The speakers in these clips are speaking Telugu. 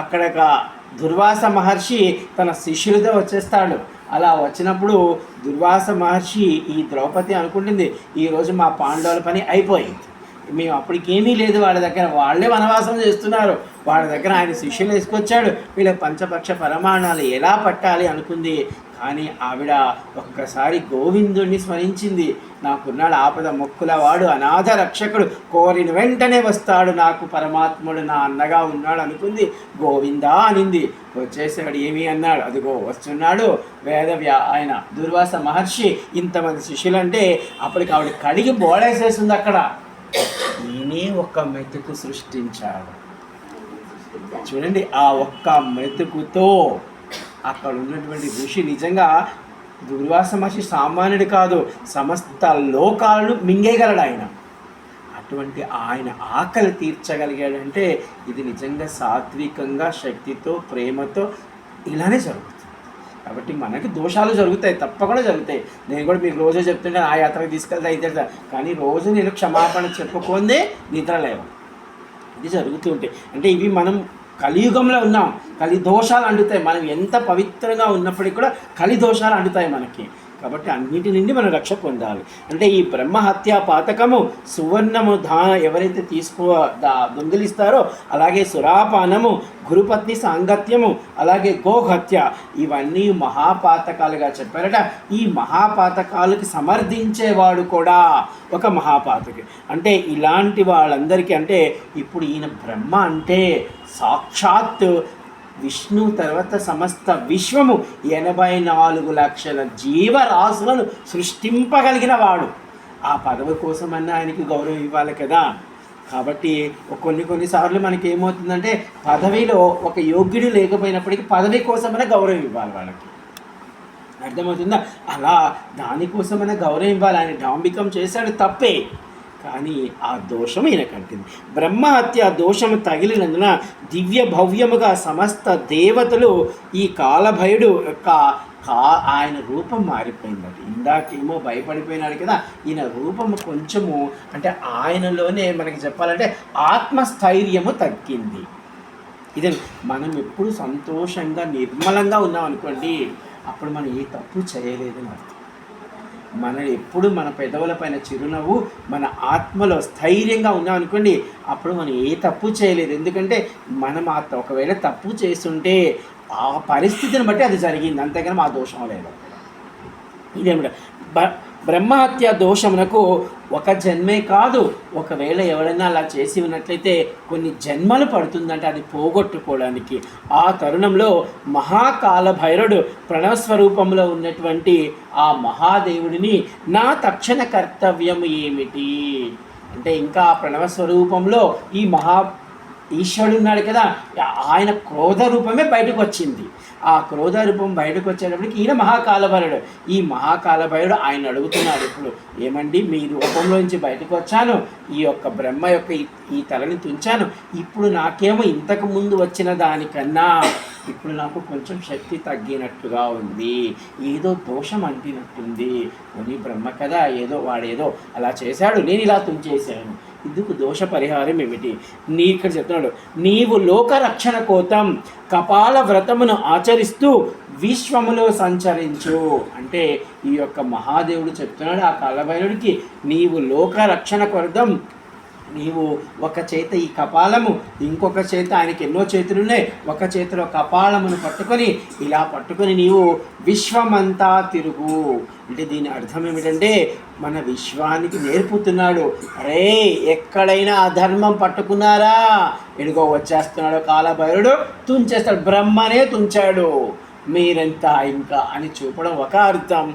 అక్కడ దుర్వాస మహర్షి తన శిష్యులతో వచ్చేస్తాడు. అలా వచ్చినప్పుడు దుర్వాస మహర్షి ఈ ద్రౌపది అనుకుంటుంది ఈరోజు మా పాండవుల పని అయిపోయింది. మేము అప్పటికేమీ లేదు వాళ్ళ దగ్గర. వాళ్ళే వనవాసం చేస్తున్నారు. వాళ్ళ దగ్గర ఆయన శిష్యులు వేసుకొచ్చాడు వీళ్ళ పంచపక్ష పరమాణాలు ఎలా పట్టాలి అనుకుంది. కానీ ఆవిడ ఒక్కసారి గోవిందుణ్ణి స్మరించింది. నాకున్నాడు ఆపద మొక్కుల వాడు అనాథ రక్షకుడు. కోరిన వెంటనే వస్తాడు నాకు పరమాత్ముడు. నా అన్నగా ఉన్నాడు అనుకుంది. గోవిందా అనింది. వచ్చేసాడు ఏమి అన్నాడు. అదిగో వస్తున్నాడు వేద వ్యా ఆయన దుర్వాస మహర్షి. ఇంతమంది శిష్యులంటే అప్పటికి ఆవిడ కడిగి బోడేసేసింది అక్కడ. నేనే ఒక్క మెతుకు సృష్టించాడు. చూడండి ఆ ఒక్క మెతుకుతో అక్కడ ఉన్నటువంటి ఋషి నిజంగా దుర్వాస మహర్షి సామాన్యుడు కాదు సమస్త లోకాలను మింగేయగలడు ఆయన. అటువంటి ఆయన ఆకలి తీర్చగలిగాడంటే ఇది నిజంగా సాత్వికంగా శక్తితో ప్రేమతో ఇలానే జరుగుతుంది. కాబట్టి మనకి దోషాలు జరుగుతాయి తప్పకుండా జరుగుతాయి. నేను కూడా మీకు రోజే చెప్తుంటే ఆ యాత్రకు తీసుకెళ్తా అయితే కానీ రోజు నేను క్షమాపణ చెప్పుకుందే నిద్ర లేవు. ఇది జరుగుతూ ఉంటాయి. అంటే ఇవి మనం కలియుగంలో ఉన్నాం. కలి దోషాలు అంటుతాయి. మనం ఎంత పవిత్రంగా ఉన్నప్పటికీ కూడా కలి దోషాలు అంటుతాయి మనకి. కాబట్టి అన్నిటి నుండి మనం రక్ష పొందాలి. అంటే ఈ బ్రహ్మహత్య పాతకము సువర్ణము దా ఎవరైతే తీసుకో దా దొంగిలిస్తారో అలాగే సురాపానము గురుపత్ని సాంగత్యము అలాగే గోహత్య ఇవన్నీ మహాపాతకాలుగా చెప్పారట. ఈ మహాపాతకాలకి సమర్థించేవాడు కూడా ఒక మహాపాతకి అంటే ఇలాంటి వాళ్ళందరికీ అంటే ఇప్పుడు ఈయన బ్రహ్మ అంటే సాక్షాత్ విష్ణు తర్వాత సమస్త విశ్వము ఎనభై నాలుగు లక్షల జీవరాశులను సృష్టింపగలిగిన వాడు. ఆ పదవి కోసమన్నా ఆయనకి గౌరవం ఇవ్వాలి కదా. కాబట్టి కొన్ని కొన్నిసార్లు మనకి ఏమవుతుందంటే పదవిలో ఒక యోగ్యుడు లేకపోయినప్పటికీ పదవి కోసమైనా గౌరవం ఇవ్వాలి వాళ్ళకి. అర్థమవుతుందా? అలా దానికోసమైనా గౌరవం ఇవ్వాలి. ఆయన డాంబికం చేశాడు తప్పే. కానీ ఆ దోషం ఈయన కంటింది. బ్రహ్మహత్య దోషము తగిలినందున దివ్య భవ్యముగా సమస్త దేవతలు ఈ కాలభయుడు యొక్క కా ఆయన రూపం మారిపోయిందట ఇందాకేమో భయపడిపోయినాడు కదా ఈయన రూపము కొంచెము అంటే ఆయనలోనే మనకి చెప్పాలంటే ఆత్మస్థైర్యము తగ్గింది. ఇది మనం ఎప్పుడు సంతోషంగా నిర్మలంగా ఉన్నాం అనుకోండి అప్పుడు మనం ఏ తప్పు చేయలేదని అర్థం. మన ఎప్పుడు మన పెదవుల పైన చిరునవ్వు మన ఆత్మలో స్థైర్యంగా ఉన్నాం అనుకోండి అప్పుడు మనం ఏ తప్పు చేయలేదు. ఎందుకంటే మనం ఆ ఒకవేళ తప్పు చేస్తుంటే ఆ పరిస్థితిని బట్టి అది జరిగింది. అంతేగాని మా దోషం లేదు. ఇదేమిట బట్ బ్రహ్మహత్య దోషమునకు ఒక జన్మే కాదు. ఒకవేళ ఎవరైనా అలా చేసి ఉన్నట్లయితే కొన్ని జన్మలు పడుతుందంటే అది పోగొట్టుకోవడానికి. ఆ తరుణంలో మహాకాల భైరుడు ప్రణవస్వరూపంలో ఉన్నటువంటి ఆ మహాదేవుడిని నా తక్షణ కర్తవ్యం ఏమిటి? అంటే ఇంకా ఆ ప్రణవ స్వరూపంలో ఈ మహా ఈశ్వరుడు ఉన్నాడు కదా ఆయన క్రోధ రూపమే బయటకు వచ్చింది ఆ క్రోధ రూపం బయటకు వచ్చేటప్పటికి ఈయన మహాకాలభరుడు. ఈ మహాకాలభరుడు ఆయన అడుగుతున్నాడు ఇప్పుడు ఏమండి మీ రూపంలో నుంచి బయటకు వచ్చాను ఈ యొక్క బ్రహ్మ యొక్క ఈ- తలని తుంచాను. ఇప్పుడు నాకేమో ఇంతకు ముందు వచ్చిన దానికన్నా ఇప్పుడు నాకు కొంచెం శక్తి తగ్గినట్టుగా ఉంది. ఏదో దోషం అంటినట్టుంది. కొని బ్రహ్మ కదా ఏదో వాడేదో అలా చేశాడు. నేను ఇలా తుంచేశాను. ఇందుకు దోష పరిహారం ఏమిటి నీ ఇక్కడ చెప్తున్నాడు నీవు లోకరక్షణ కోసం కోతం కపాల వ్రతమును ఆచరిస్తూ విశ్వములో సంచరించు. అంటే ఈ యొక్క మహాదేవుడు చెప్తున్నాడు ఆ కాలభైరుడికి నీవు లోకరక్షణ కొరదం నీవు ఒక చేత ఈ కపాలము ఇంకొక చేత ఆయనకి ఎన్నో చేతులు ఉన్నాయి ఒక చేతిలో కపాలమును పట్టుకొని ఇలా పట్టుకొని నీవు విశ్వమంతా తిరుగు. అంటే దీని అర్థం ఏమిటంటే మన విశ్వానికి నేర్పుతున్నాడు. అరే ఎక్కడైనా అధర్మం పట్టుకున్నారా? ఎడుగో వచ్చేస్తున్నాడు కాలభైరుడు తుంచేస్తాడు. బ్రహ్మనే తుంచాడు. మీరంతా ఇంకా అని చూపడం ఒక అర్థం.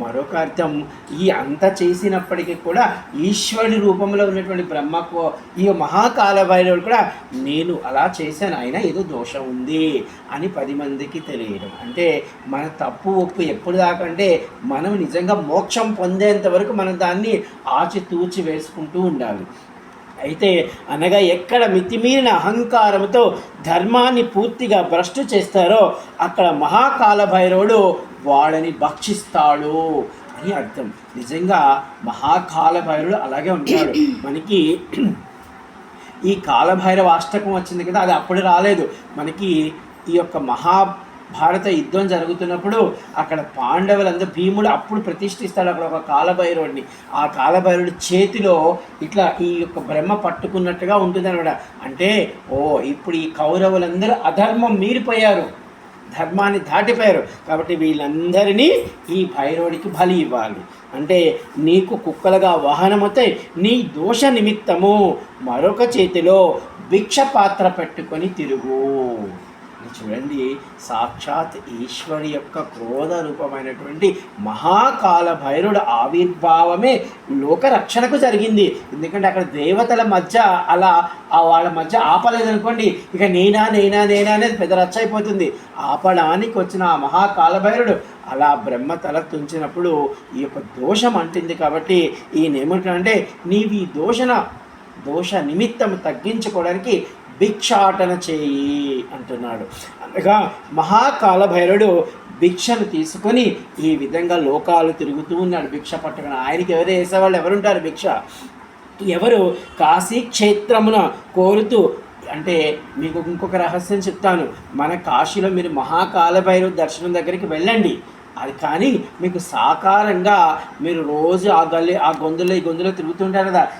మరొక అర్థం ఈ అంత చేసినప్పటికీ కూడా ఈశ్వరుడి రూపంలో ఉన్నటువంటి బ్రహ్మకు ఈ మహాకాల భైరవుడు కూడా నేను అలా చేశాను ఆయన ఏదో దోషం ఉంది అని పది మందికి తెలియడం. అంటే మన తప్పు ఒప్పు ఎప్పుడు దాకంటే అంటే మనం నిజంగా మోక్షం పొందేంత వరకు మనం దాన్ని ఆచితూచి వేసుకుంటూ ఉండాలి. అయితే అనగా ఎక్కడ మితిమీరిన అహంకారంతో ధర్మాన్ని పూర్తిగా భ్రష్టు చేస్తారో అక్కడ మహాకాల భైరవుడు వాళ్ళని భక్షిస్తాడు అని అర్థం. నిజంగా మహాకాలభైరుడు అలాగే ఉంటాడు. మనకి ఈ కాలభైరవ అష్టకం వచ్చింది కదా అది అప్పుడు రాలేదు. మనకి ఈ యొక్క మహాభారత యుద్ధం జరుగుతున్నప్పుడు అక్కడ పాండవులందరూ భీముడు అప్పుడు ప్రతిష్ఠిస్తాడు అక్కడ ఒక కాలభైరవుడిని. ఆ కాలభైరుడి చేతిలో ఇట్లా ఈ యొక్క బ్రహ్మ పట్టుకున్నట్టుగా ఉంటుంది అనమాట అంటే ఓ ఇప్పుడు ఈ కౌరవులందరూ అధర్మం మీరిపోయారు. ధర్మాన్ని దాటిపోయారు. కాబట్టి వీళ్ళందరినీ ఈ భైరవుడికి బలి ఇవ్వాలి. అంటే నీకు కుక్కలుగా వాహనమవుతాయి నీ దోష నిమిత్తము మరొక చేతిలో భిక్ష పాత్ర పెట్టుకొని తిరుగు. చూడండి సాక్షాత్ ఈశ్వరి యొక్క క్రోధ రూపమైనటువంటి మహాకాల భైరుడు ఆవిర్భావమే లోకరక్షణకు జరిగింది. ఎందుకంటే అక్కడ దేవతల మధ్య అలా ఆ వాళ్ళ మధ్య ఆపలేదనుకోండి ఇక నేనా నేనా నేనా అనేది పెద్ద రచ్చ అయిపోతుంది. ఆపడానికి వచ్చిన ఆ మహాకాల భైరుడు అలా బ్రహ్మ తల తుంచినప్పుడు ఈ యొక్క దోషం అంటుంది కాబట్టి ఈయన ఏమిటంటే నీవి దోషణ దోష నిమిత్తం తగ్గించుకోవడానికి భిక్షాటన చేయి అంటున్నాడు. అనగా మహాకాల భైరుడు భిక్షను తీసుకొని ఈ విధంగా లోకాలు తిరుగుతూ ఉన్నాడు. భిక్ష పట్టుకుని ఆయనకి ఎవరు వేసేవాళ్ళు? ఎవరుంటారు భిక్ష? ఎవరు కాశీక్షేత్రమున కోరుతూ అంటే మీకు ఇంకొక రహస్యం చెప్తాను. మన కాశీలో మీరు మహాకాల భైరవ దర్శనం దగ్గరికి వెళ్ళండి. అది కానీ మీకు సాకారంగా మీరు రోజు ఆ గల్లి ఆ గొంతులో ఈ గొంతులో తిరుగుతుంటారు కదా.